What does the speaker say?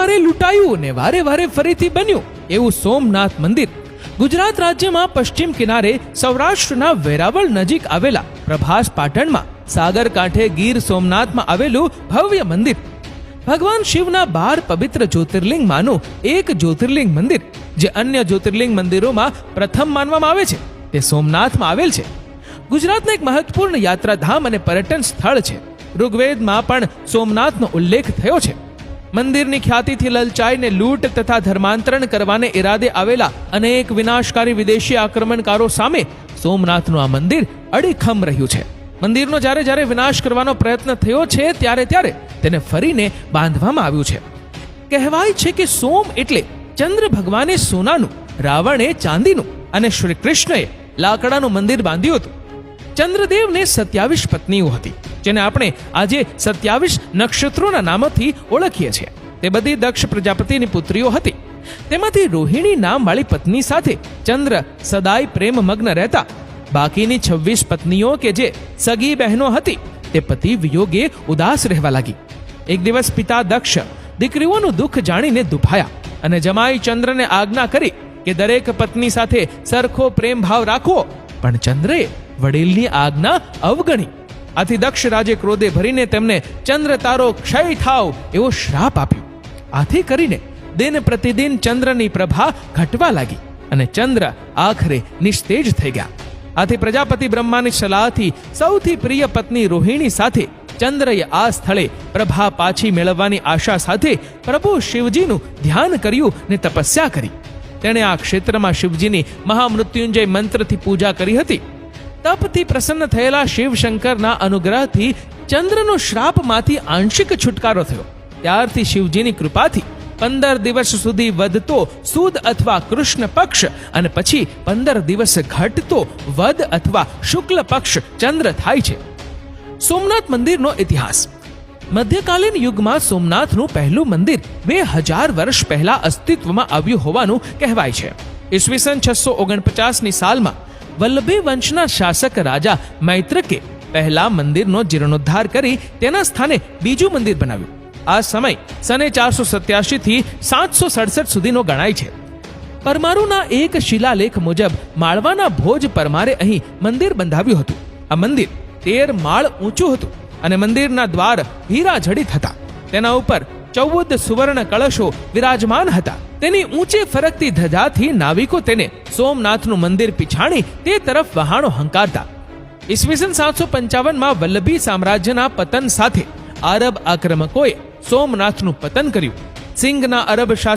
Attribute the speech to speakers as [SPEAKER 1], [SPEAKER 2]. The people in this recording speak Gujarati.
[SPEAKER 1] વારે લૂંટાયું ને વારે વારે ફરીથી બન્યું. એવું સોમનાથ મંદિર. ગુજરાત રાજ્યમાં પશ્ચિમ કિનારે સૌરાષ્ટ્રના વેરાવળ નજીક આવેલા પ્રભાસ પાટણમાં સાગર કાંઠે ગીર સોમનાથમાં આવેલું ભવ્ય મંદિર. ભગવાન શિવના બાર પવિત્ર જ્યોતિર્લિંગમાંનું એક જ્યોતિર્લિંગ મંદિર, જે અન્ય જ્યોતિર્લિંગ મંદિરોમાં પ્રથમ માનવામાં આવે છે. તે સોમનાથમાં આવેલ છે. ગુજરાતનું એક મહત્વપૂર્ણ યાત્રાધામ અને પર્યટન સ્થળ છે. ઋગ્વેદમાં પણ સોમનાથનો ઉલ્લેખ થયો છે. મંદિરની ખ્યાતિથી લલચાઈને લૂંટ તથા ધર્માંતરણ કરવાને ઈરાદે આવેલા અનેક વિનાશકારી વિદેશી આક્રમણકારો સામે સોમનાથનું આ મંદિર અડીખમ રહ્યું છે. મંદિરનો જ્યારે જ્યારે વિનાશ કરવાનો પ્રયત્ન થયો છે, ત્યારે ત્યારે તેને ફરીને બાંધવામાં આવ્યું છે. કહેવાય છે કે સોમ એટલે ચંદ્ર ભગવાને સોનાનું, રાવણે ચાંદીનું અને શ્રી કૃષ્ણએ લાકડાનું મંદિર બાંધ્યું હતું. ચંદ્રદેવને સત્યાવીસ પત્નીઓ હતી, જેને આપણે આજે સત્યાવીસ નક્ષત્રોના નામથી ઓળખીએ છીએ. તે બધી દક્ષ પ્રજાપતિની પુત્રીઓ હતી. તેમાંથી રોહિણી નામવાળી પત્ની સાથે ચંદ્ર સદાય પ્રેમમગ્ન રહેતા. બાકીની છવ્વીસ પત્નીઓ કે જે સગી બહેનો હતી, તે પતિ વિયોગે ઉદાસ રહેવા લાગી. એક દિવસ પિતા દક્ષ દીકરીઓનું દુઃખ જાણીને દુભાયા અને જમાઈ ચંદ્રને આજ્ઞા કરી કે દરેક પત્ની સાથે સરખો પ્રેમ ભાવ રાખો પણ ચંદ્રએ વડીલની આજ્ઞા અવગણી. આથી દક્ષ રાજે ક્રોધે ભરીને તેમને ચંદ્ર તારો ક્ષય થાવ એવો શ્રાપ આપ્યો. આથી કરીને દિન પ્રતિદિન ચંદ્રની પ્રભા ઘટવા લાગી અને ચંદ્ર આખરે નિસ્તેજ થઈ ગયા. આથી પ્રજાપતિ બ્રહ્માની સલાહથી સૌથી પ્રિય પત્ની રોહિણી સાથે ચંદ્રએ આ સ્થળે પ્રભા પાછી મેળવવાની આશા સાથે પ્રભુ શિવજીનું ધ્યાન કર્યું ને તપસ્યા કરી. તેણે આ ક્ષેત્રમાં શિવજીની મહામૃત્યુંજય મંત્રથી પૂજા કરી હતી. તપથી પ્રસન્ન થયેલા શિવશંકરના અનુગ્રહથી ચંદ્રનો શ્રાપમાંથી આંશિક છુટકારો થયો. ત્યારથી શિવજીની કૃપાથી પંદર દિવસ સુધી વધતો સુદ અથવા કૃષ્ણ પક્ષ અને પછી પંદર દિવસ ઘટતો વદ અથવા શુક્લ પક્ષ ચંદ્ર થાય છે. સોમનાથ મંદિરનો ઇતિહાસ. મધ્યકાલીન યુગમાં સોમનાથનું પહેલું મંદિર બે હજાર વર્ષ પહેલા અસ્તિત્વમાં આવ્યું હોવાનું કહેવાય છે. ઈસવીસન છસો ઓગણપચાસની સાલમાં વલ્લભી વંશના શાસક રાજા મૈત્રકે પહેલા મંદિરનો જીર્ણોદ્ધાર કરી તેના સ્થાને બીજું મંદિર બનાવ્યું. આ સમય સને ચારસો સત્યાસી થી સાતસો સડસઠ સુધીનો ગણાય છે. પરમારુના એક શિલાલેખ મુજબ માળવાના ભોજ પરમારે અહીં મંદિર બંધાવ્યું હતું. આ મંદિર તેર માળ ઊંચું હતું અને મંદિરના દ્વાર હીરા જડિત હતા તેના ઉપર ચૌદ સુવર્ણ કળશો વિરાજમાન હતા. તેની ઊંચે ફરકતી ધજાથી નાવિકો તેને સોમનાથનું મંદિર પીછાણી તે તરફ વહાણો હંકારતા. ઈસવીસન સાતસો પંચાવનમાં વલ્લભી સામ્રાજ્યના પતન સાથે આરબ આક્રમકોએ સોમનાથનું પતન કર્યું. સિંઘના અરબ